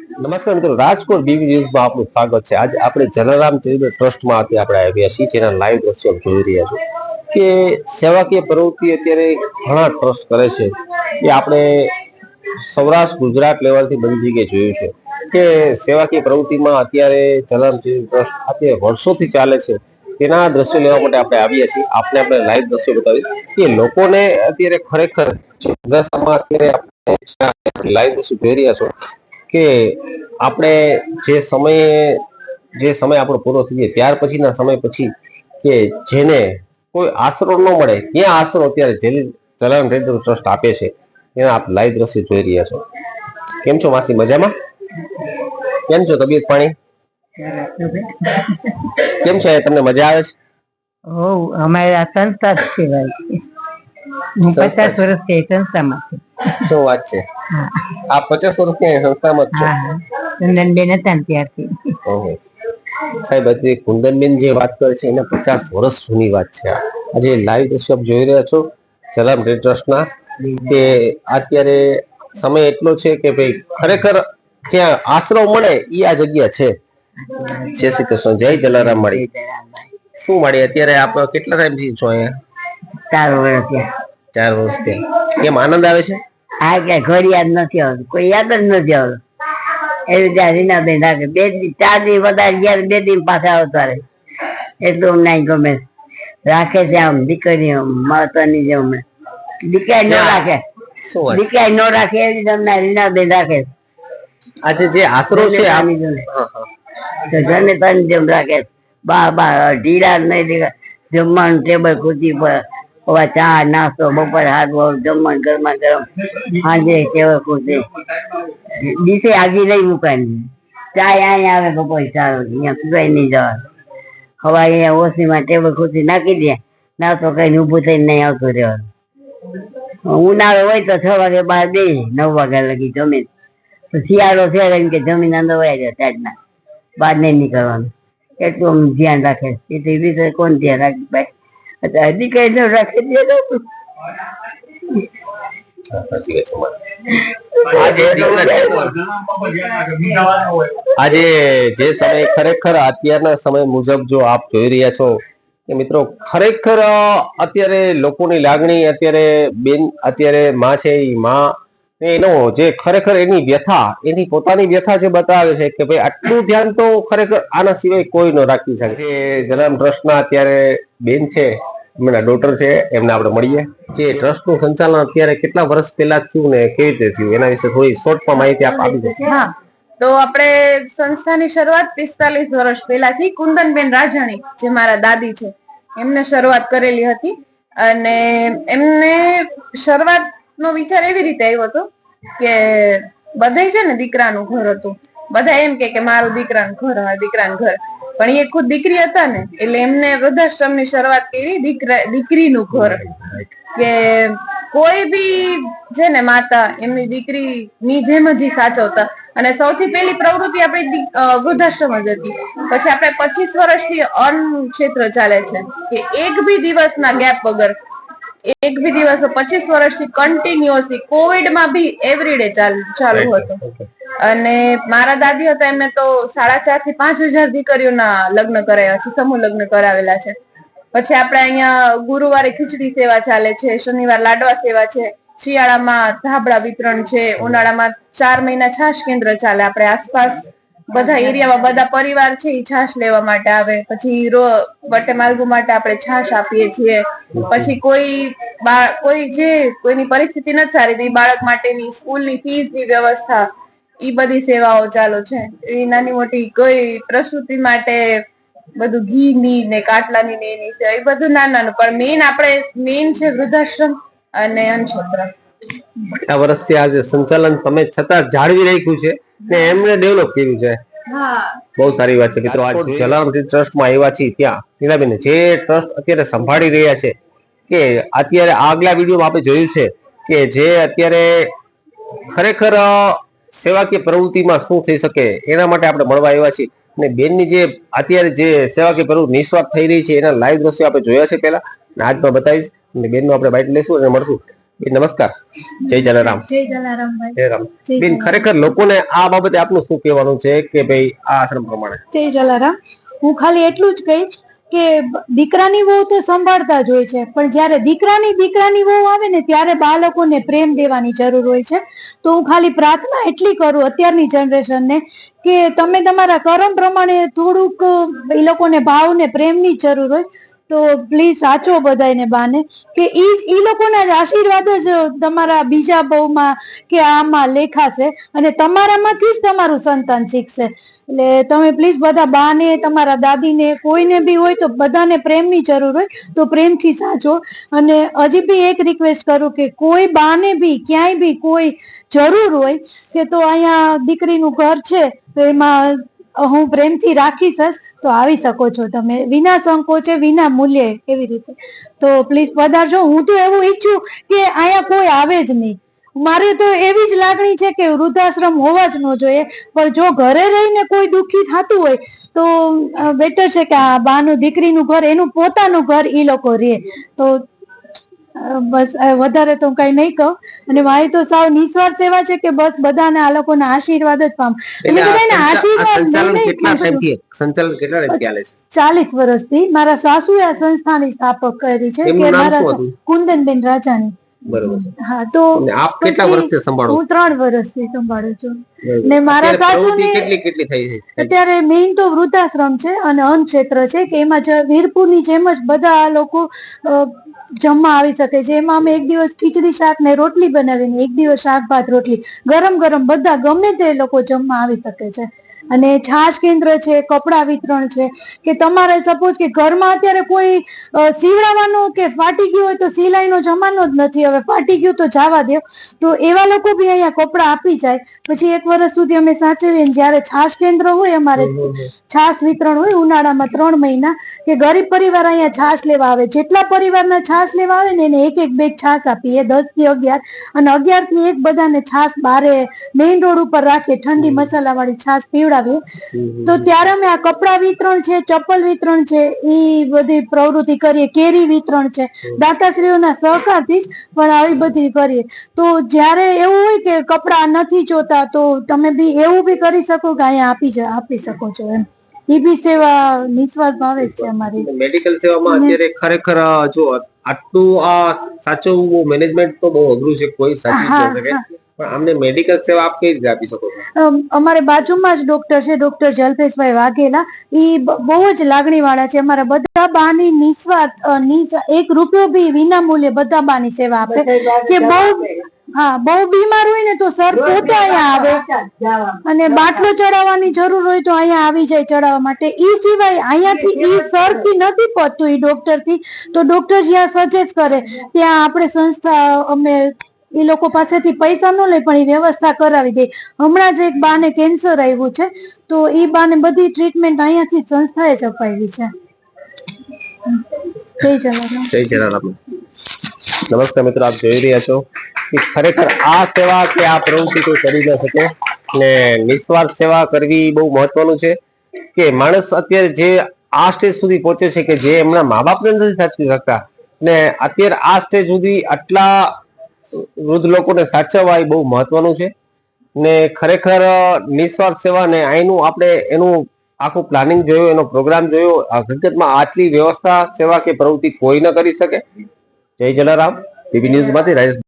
નમસ્કાર મિત્રો, રાજકોટ બીવી ન્યૂઝમાં આપનું સ્વાગત છે. આજે આપણે જલારામ ચરિત્ર ટ્રસ્ટમાં અત્યારે આપણે આવ્યા છીએ, જેના લાઈવ દ્રશ્યો જોઈ રહ્યા છો કે સેવાકીય પ્રવૃત્તિ અત્યારે ઘણા ટ્રસ્ટ કરે છે. એ આપણે સૌરાષ્ટ્ર, ગુજરાત લેવલથી બધી જગ્યાએ જોયું છે કે સેવાકીય પ્રવૃત્તિમાં અત્યારે જલારામ ચરિત્ર ટ્રસ્ટ અત્યારે વર્ષોથી ચાલે છે. તેના દ્રશ્યો લેવા માટે આપણે આવ્યા છીએ. આપણે આપણે લાઈવ દ્રશ્યો બતાવી કે લોકોને અત્યારે ખરેખર અત્યારે લાઈવ દ્રશ્યો જોઈ રહ્યા છો કે આપણે જે સમયે જે સમય આપણો પૂરો થઈ જાય ત્યાર પછીના સમય પછી કે જેને કોઈ આશરો ન મળે ત્યાં આશરો અત્યારે જેલી ચલાણ રેડિયો ટ્રસ્ટ આપે છે એના આપ લાઈવ દ્રશ્ય જોઈ રહ્યા છો. કેમ છો માસી મજામાં? કેમ છો તબિયત પાણી? કેમ છે? તમને મજા આવે છે? હો અમારે આ સંસ્થા જ કહેવાય. હું પચાસ છે. વર્ષથી સંસ્થામાં છું. શું વાત છે? હા. આ પચાસ વર્ષની સંસ્થામાં જ હા હા. હતા ને ત્યારથી. ઓહો. સાહેબ આજે કુંદનબેન જે વાત કરે છે એના પચાસ વર્ષ જૂની વાત છે. આ. આજે લાઈવ દ્રશ્ય આપ જોઈ રહ્યા છો સલામ ડે ટ્રસ્ટના કે અત્યારે સમય એટલો છે કે ભાઈ ખરેખર જ્યાં આશરો મળે એ આ જગ્યા છે. જય શ્રી કૃષ્ણ જય જલારામ માળી. શું માળી અત્યારે આપ કેટલા ટાઈમથી છો અહીંયા? ચાર વર્ષ ચાર વર્ષથી કેમ આનંદ આવે છે? આ કે ઘર યાદ નથી આવતું કોઈ યાદ જ નથી આવતું. એવી રીતે રીનાબેન રાખે. બે દિન ચાર દી વધારે ગયા બે દિન પાછા આવતા રહે. એટલું અમને ગમે રાખે છે આમ દીકરી મહત્વની જેમ અમને. દીકરા ન રાખે. દીકરા ન રાખે એવી રીતે અમને રીનાબેન રાખે આજે જે આશરો છે આની જોડે. જેમ. હા, હા. જેમ રાખે બા બા ઢીલા નહીં જમવાનું ટેબલ ખુરશી પર હવે ચા, નાસ્તો, બપોર હાથ બહુ જમણ ગરમા ગરમ. સાંજે ટેબલ ખુરશી દીસે આગી લઈ મુકાય. ચા અહીંયા આવે, બપોર ચાર અહીંયા પીવાય નહીં જવા હવા અહીંયા ઓસીમાં ટેબલ ખુરશી નાખી દે. નાસ્તો કઈ ઊભું થઈને નહીં આવતું રહેવાનું. ઉનાળો હોય તો છ વાગે બહાર દે નવ વાગ્યા લગી જમીન. તો શિયાળો છે એમ કે જમીન અંદર વયા જાય સાઈડના બહાર નહીં નીકળવાનું. એટલું ધ્યાન રાખે. એ તો એવી કોણ ધ્યાન રાખે? ભાઈ અત્યારે કઈ ન રાખી દે. આજે જે સમય ખરેખર અત્યારના સમય મુજબ જો આપ જોઈ રહ્યા છો, કે મિત્રો ખરેખર અત્યારે લોકોની લાગણી અત્યારે બેન, અત્યારે માં છે એ માં એનો જે ખરેખર એની વ્યથા, એની પોતાની વ્યથા જે બતાવે છે કે ભાઈ આટલું ધ્યાન તો ખરેખર આના સિવાય કોઈ ન રાખી શકે. જે જલારામ ટ્રસ્ટના અત્યારે બેન છે, એમના ડોટર છે, એમને આપણે મળીએ. જે ટ્રસ્ટનું સંચાલન અત્યારે કેટલા વર્ષ પહેલા થયું ને કેવી રીતે થયું, એના વિશે થોડી શોર્ટમાં માહિતી આપ આપી દઈએ તો આપણે સંસ્થાની શરૂઆત પિસ્તાલીસ વર્ષ પહેલાથી કુંદનબેન રાજાણી, જે મારા દાદી છે, એમને શરૂઆત કરેલી હતી. અને એમને શરૂઆતનો વિચાર એવી રીતે આવ્યો હતો કે બધાય છે ને દીકરાનું ઘર હતું. બધા એમ કે મારું દીકરાનું ઘર દીકરાનું ઘર. પણ એ ખુદ દીકરી હતા ને, એટલે એમને વૃદ્ધાશ્રમની શરૂઆત કરી દીકરા, દીકરીનું ઘર. કે કોઈ બી છે ને માતા એમની દીકરી ની જેમ જ સાચવતા. અને સૌથી પહેલી પ્રવૃત્તિ આપણી વૃદ્ધાશ્રમ જ હતી. પછી આપણે પચીસ વર્ષથી અન્ન ક્ષેત્ર ચાલે છે. કે એક બી દિવસના ગેપ વગર એક બી દિવસ પચીસ વર્ષથી કન્ટિન્યુઅસલી કોવિડમાં બી એવરીડે ચાલુ હતું. અને મારા દાદી હતા એમને તો સાડા ચારથી પાંચ હજાર દીકરીઓના લગ્ન કરાવ્યા છે સમૂહ લગ્ન કરાવેલા છે. પછી આપણે અહીંયા ગુરુવારે ખીચડી સેવા ચાલે છે શનિવાર લાડવા સેવા છે શિયાળામાં ધાબળા વિતરણ છે ઉનાળામાં ચાર મહિના છાશ કેન્દ્ર ચાલે આપણે આસપાસ બધા એરિયામાં બધા પરિવાર છે એ છાશ લેવા માટે આવે. પછી રો વટેમાર્ગો માટે આપણે છાશ આપીએ છીએ. પછી કોઈ કોઈ જે કોઈની પરિસ્થિતિ નથી સારી તો બાળક માટેની સ્કૂલની ફીસની વ્યવસ્થા ઈ બધી સેવાઓ ચાલુ છે. એ નાની મોટી કોઈ પ્રસૂતિ માટે બધું ઘીની ને કાટલાની ને એની એ બધું નાનું નાનું પણ મેઇન આપણે મેઇન છે વૃદ્ધાશ્રમ અને અન્નક્ષેત્ર. આટલા વર્ષથી આજે સંચાલન તમે છતાં જાળવી રાખ્યું છે. ને એમણે ડેવલપ કર્યું છે. બહુ સારી વાત છે. મિત્રો આ જલારામ ટ્રસ્ટમાં આવ્યા છીએ ત્યાં. નીલાબેન જે ટ્રસ્ટ અત્યારે સંભાળી રહ્યા છે કે અત્યારે આગલા વિડીયોમાં આપણે જોયું છે કે જે અત્યારે ખરેખર સેવાકીય પ્રવૃત્તિમાં શું થઈ શકે એના માટે આપણે મળવા આવ્યા છીએ. અને બેનની જે અત્યારે જે સેવાકીય પ્રવૃત્તિ નિસ્વાર્થ થઈ રહી છે એના લાઈવ દ્રશ્યો આપણે જોયા છે પહેલા. અને આજમાં બતાવીશ. અને બેનનું આપણે બાઇટ લેશું અને મળશું. બેન, નમસ્કાર. જય જલારામ. જય જલારામભાઈ. જય રામ. બેન ખરેખર લોકોને આ બાબતે આપનું શું કહેવાનું છે કે ભાઈ આ આશ્રમ પ્રમાણે? જય જલારામ. હું ખાલી એટલું જ કહીશ કે દીકરાની વહુ તો સંભાળતા જ હોય છે. પણ જ્યારે દીકરાની દીકરાની વહુ આવે ને ત્યારે બાળકોને પ્રેમ દેવાની જરૂર હોય છે. તો હું ખાલી પ્રાર્થના એટલી કરું અત્યારની જનરેશનને કે તમે તમારા કર્મ પ્રમાણે થોડુંક એ લોકોને ભાવ ને પ્રેમની જરૂર હોય. તો પ્લીઝ સાચો બધાને બાને, કે ઈ જ ઈ લોકોના જ આશીર્વાદ જ તમારા બીજા બહુમાં કે આમાં લેખાશે અને તમારામાંથી જ તમારું સંતાન શીખશે. એટલે તમે પ્લીઝ બધા બાને, તમારા દાદીને, કોઈને બી હોય તો બધાને પ્રેમની જરૂર હોય તો પ્રેમથી સાચો. અને હજી બી એક રિક્વેસ્ટ કરું કે કોઈ બાને બી ક્યાંય બી કોઈ જરૂર હોય કે તો અહીંયા દીકરીનું ઘર છે, તો એમાં હું પ્રેમથી રાખીશ જ, તો આવી શકો છો તમે. વિના સંકોચે, વિના મૂલ્યે, એવી રીતે. તો પ્લીઝ પધારજો. હું તો એવું ઈચ્છું કે અહીંયા કોઈ આવે જ નહીં. મારે તો એવી જ લાગણી છે કે વૃદ્ધાશ્રમ હોવા જ ન જોઈએ. પણ જો ઘરે રહીને કોઈ દુઃખી થતું હોય, તો બેટર છે કે આ બાનું દીકરીનું ઘર, એનું પોતાનું ઘર એ લોકો રહે તો બસ વધારે તો કઈ નહીં કહું. અને મારી તો સાવ નિસ્વાર સેવા છે કે બસ બધાને આ લોકોને આશીર્વાદ જ પામ. એટલે બધાને આશીર્વાદ કેટલા ટાઈમથી સંચાલન કેટલા ટાઈમથી ચાલે છે? ચાલીસ વર્ષથી મારા સાસુએ આ સંસ્થાની સ્થાપક કરી છે કે મારા કુંદનબેન રાજાની બરોબર હા તો આપ કેટલા વર્ષથી સંભાળો હું ત્રણ વર્ષથી સંભાળું છું. ને મારા સાસુને કેટલી કેટલી થઈ છે? અત્યારે મેઇન તો વૃદ્ધાશ્રમ છે અને અન્ન ક્ષેત્ર છે કે એમાં જ વીરપુરની જેમ જ બધા આ લોકો જમવા આવી શકે છે. એમાં અમે એક દિવસ ખીચડી, શાક ને રોટલી બનાવીને એક દિવસ શાક ભાત રોટલી ગરમ ગરમ બધા ગમે તે લોકો જમવા આવી શકે છે. અને છાશ કેન્દ્ર છે કપડા વિતરણ છે કે તમારે સપોઝ કે ઘરમાં અત્યારે કોઈ સીવડાવવાનું કે ફાટી ગયું હોય તો સિલાઈનો જમાનો જ નથી હવે ફાટી ગયું તો જવા દો. તો એવા લોકો બી અહીંયા કપડા આપી જાય. પછી એક વર્ષ સુધી અમે સાચવીએ જ્યારે છાશ કેન્દ્ર હોય અમારે છાશ વિતરણ હોય ઉનાળામાં ત્રણ મહિના કે ગરીબ પરિવાર અહીંયા છાશ લેવા આવે. જેટલા પરિવારના છાશ લેવા આવે ને એને એક એક બેગ છાશ આપીએ. દસથી અગિયાર અને અગિયારથી એક બધાને છાશ બારે મેઇન રોડ ઉપર રાખીએ. ઠંડી મસાલા વાળી છાશ પીવડાવીએ તો ત્યારે અમે આ કપડા વિતરણ છે ચપ્પલ વિતરણ છે એ બધી પ્રવૃત્તિ કરીએ. કેરી વિતરણ છે. દાતાશ્રીઓના સહકારથી જ પણ આવી બધી કરીએ. તો જ્યારે એવું હોય કે કપડા નથી જોતા તો તમે બી એવું બી કરી શકો કે અહીંયા આપી આપી શકો છો એમ. એ બી સેવા નિસ્વાર્થ ભાવે છે અમારી. મેડિકલ સેવામાં અત્યારે ખરેખર જો આટલું આ સાચવવું મેનેજમેન્ટ તો બહુ અઘરું છે કોઈ સાચી હા, શકે પણ અમને મેડિકલ સેવા આપ કઈ રીતે આપી શકો છો? અમારે બાજુમાં જ ડોક્ટર છે ડોક્ટર જલ્પેશભાઈ વાઘેલા. એ બહુ જ લાગણી વાળા છે. અમારા બધા બાની નિસ્વાર્થ એક રૂપિયો બી વિના મૂલ્યે બધા બાની સેવા આપે. કે બહુ હા બહુ બીમાર હોય ને તો સર પોતે અહીંયા આવે. અને બાટલો ચડાવવાની જરૂર હોય તો અહીંયા આવી જાય ચડાવવા માટે. ઈ સિવાય અહીંયાથી ઈ સરથી નથી પહોંચતું ઈ ડોક્ટરથી. તો ડોક્ટર જ્યાં સજેસ્ટ કરે ત્યાં આપણે સંસ્થા અમે એ લોકો પાસેથી પૈસા ન લે, પણ એ વ્યવસ્થા કરાવી દે. હમણાં જ એક બાને કેન્સર આવ્યું છે, તો એ બાને બધી ટ્રીટમેન્ટ અહીંયાથી સંસ્થાએ જ અપાવી છે. જય નમસ્કાર મિત્રો, આપ જોઈ રહ્યા છો ખરેખર આ સેવા કે આ પ્રવૃત્તિ કોઈ કરી ન શકે ને નિસ્વાર્થ સેવા કરવી બહુ મહત્વનું છે કે માણસ અત્યારે જે આ સ્ટેજ સુધી પહોંચે છે કે જે એમના મા બાપને નથી સાચવી શકતા ને અત્યારે આ સ્ટેજ સુધી આટલા વૃદ્ધ લોકોને સાચવવા એ બહુ મહત્વનું છે. ને ખરેખર નિસ્વાર્થ સેવા ને અહીંનું આપણે એનું આખું પ્લાનિંગ જોયું, એનો પ્રોગ્રામ જોયો હકીકતમાં આટલી વ્યવસ્થા સેવા કે પ્રવૃત્તિ કોઈ ન કરી શકે. જય જલારામ, બીબી ન્યૂઝમાંથી રાજેશ